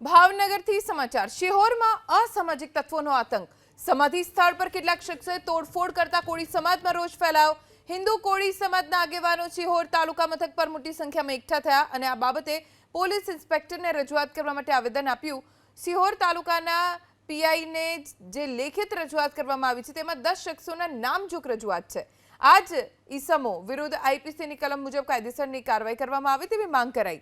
ભાવનગરથી સમાચાર. શિહોરમાં અસામાજિક તત્વોનો આતંક. સમાધિ સ્થળ પર કેટલાક શખ્સોએ તોડફોડ કરતા કોળી સમાજમાં રોષ ફેલાયો. હિન્દુ કોળી સમાજના આગેવાનો શિહોર તાલુકા મથક પર મોટી સંખ્યામાં એકઠા થયા અને આ બાબતે પોલીસ ઇન્સ્પેક્ટરને રજૂઆત કરવા માટે આવેદન આપ્યું. શિહોર તાલુકાના પીઆઈને જે લેખિત રજૂઆત કરવામાં આવી છે, તેમાં દસ શખ્સોના નામજોગ રજૂઆત છે. આજ ઈસમો વિરુદ્ધ આઈપીસીની કલમ મુજબ કાયદેસરની કાર્યવાહી કરવામાં આવે તેવી માંગ કરાઈ.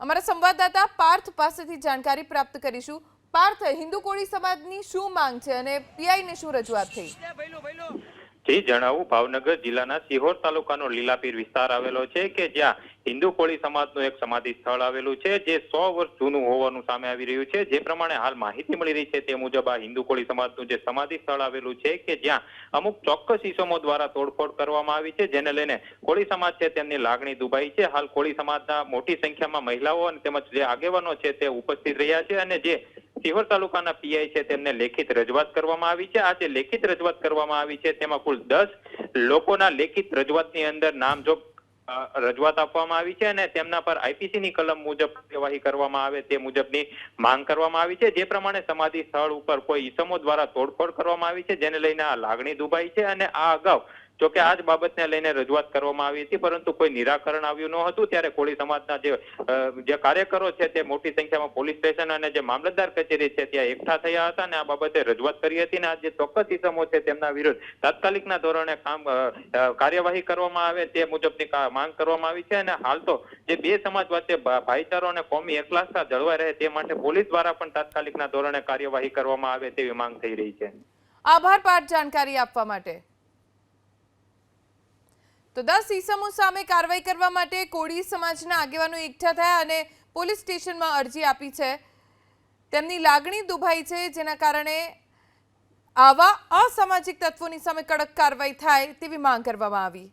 અમારા સંવાદદાતા પાર્થ પાસેથી જાણકારી પ્રાપ્ત કરીશું. પાર્થ, હિન્દુ કોળી સમાજની શું માંગ છે અને પીઆઈને શું રજૂઆત થઈ? જી જણાવું ભાવનગર જિલ્લાના સિહોર તાલુકાનો લીલાપીર વિસ્તાર આવેલો છે કે જ્યાં હિન્દુ કોળી સમાજનું એક સમાધિ સ્થળ આવેલું છે, જે સો વર્ષ જૂનું હોવાનું સામે આવી રહ્યું છે. જે પ્રમાણે હાલ માહિતી મળી રહી છે તે મુજબ આ હિન્દુ કોળી સમાજનું જે સમાધિ સ્થળ આવેલું છે કે જ્યાં અમુક ચોક્કસ ઇસમો દ્વારા તોડફોડ કરવામાં આવી છે, જેને લઈને કોળી સમાજ છે તેમની લાગણી દુભાઈ છે. હાલ કોળી સમાજના મોટી સંખ્યામાં મહિલાઓ અને તેમજ જે આગેવાનો છે તે ઉપસ્થિત રહ્યા છે અને જે સિહોર તાલુકાના પીઆઈ છે, તેમને લેખિત રજૂઆત કરવામાં આવી છે. આ જે લેખિત રજૂઆત કરવામાં આવી છે, તેમાં કુલ દસ લોકોના લેખિત રજૂઆતની અંદર નામજોગ રજૂઆત આપવામાં આવી છે અને તેમના પર આઈપીસી ની કલમ મુજબ કાર્યવાહી કરવામાં આવે તે મુજબની માંગ કરવામાં આવી છે. જે પ્રમાણે સમાધિ સ્થળ ઉપર કોઈ ઈસમો દ્વારા તોડફોડ કરવામાં આવી છે, જેને લઈને આ લાગણી દુભાઈ છે અને આ અગાઉ જોકે આ જ બાબતને લઈને રજૂઆત કરવામાં આવી હતી, પરંતુ કોઈ નિરાકરણ આવ્યું ન હતું. ત્યારે કોળી સમાજના જે જે કાર્યકરો છે તે મોટી સંખ્યામાં પોલીસ સ્ટેશન અને જે મામલતદાર કચેરી છે ત્યાં એકઠા થયા હતા અને આ બાબતે રજૂઆત કરી હતી અને આ જે ચોક્કસ ઇસમો છે તેમના વિરુદ્ધ તાત્કાલિકના ધોરણે કામ કાર્યવાહી કરવામાં આવે તે મુજબની માંગ કરવામાં આવી છે અને હાલ તો જે બે સમાજ વચ્ચે ભાઈચારો અને કોમી એકલાસતા જળવાઈ રહે તે માટે પોલીસ દ્વારા પણ તાત્કાલિકના ધોરણે કાર્યવાહી કરવામાં આવે તેવી માંગ થઈ રહી છે. આભાર, પાઠ જાણકારી આપવા માટે. તો દસ ઈસમો સામે કાર્યવાહી કરવા માટે કોળી સમાજના આગેવાનો એકઠા થયા અને પોલીસ સ્ટેશનમાં અરજી આપી છે. તેમની લાગણી દુભાઈ છે, જેના કારણે આવા અસામાજિક તત્વોની સામે કડક કાર્યવાહી થાય તેવી માંગ કરવામાં આવી.